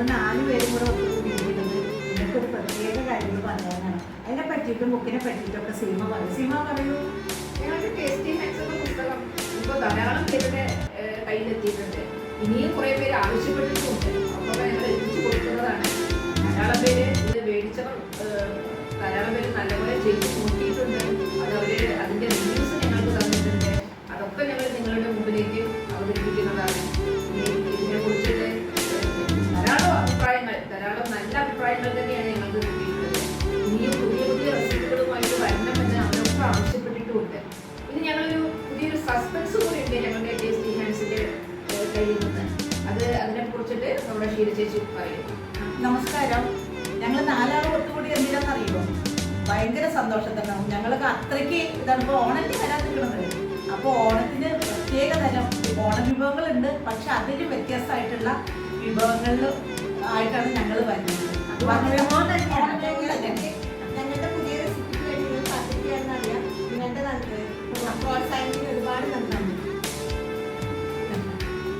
ഞങ്ങൾ നാല് പേരും കൂടെ ഒത്തുകൂടി പ്രത്യേക കാര്യങ്ങൾ പറയാനാണ്. അതിനെ പറ്റിയിട്ടും ബുക്കിനെ പറ്റിയിട്ടൊക്കെ സിനിമ പറയും. സിനിമ പറയൂ. ഇനിയും കുറേ പേര് ആവശ്യപ്പെട്ടിട്ടുണ്ട്. അപ്പോൾ ഞങ്ങൾ എത്തിച്ചു കൊടുക്കുന്നതാണ്. ധാരാളം പേര് ഇത് മേടിച്ചവർ ധാരാളം പേര് നല്ലപോലെ ചെയ്തിട്ടുണ്ട്. സസ്പെൻസ് കൂടി ഉണ്ട്. ഞങ്ങളുടെ ടേസ്റ്റി ഹാൻഡ്സിന്റെ ഏഹ്, കയ്യിൽ നിന്ന്. അത് അതിനെ കുറിച്ചിട്ട് നമ്മുടെ ഷീല ചേച്ചി പറയും. നമസ്കാരം. ഞങ്ങൾ നാലാളും ഒത്തുകൂടി അറിയുമോ ഭയങ്കര സന്തോഷം തന്നെ. ഞങ്ങൾക്ക് അത്രയ്ക്ക് ഇതാണ് ഇപ്പോൾ ഓണത്തിന് വരാൻ നിൽക്കുന്നത്. അപ്പോൾ ഓണത്തിന് പ്രത്യേക തരം ഓണവിഭവങ്ങളുണ്ട്. പക്ഷെ അതിന് വ്യത്യസ്തമായിട്ടുള്ള വിഭവങ്ങളിൽ ആയിട്ടാണ് ഞങ്ങൾ വരുന്നത്. അത് തന്നെ.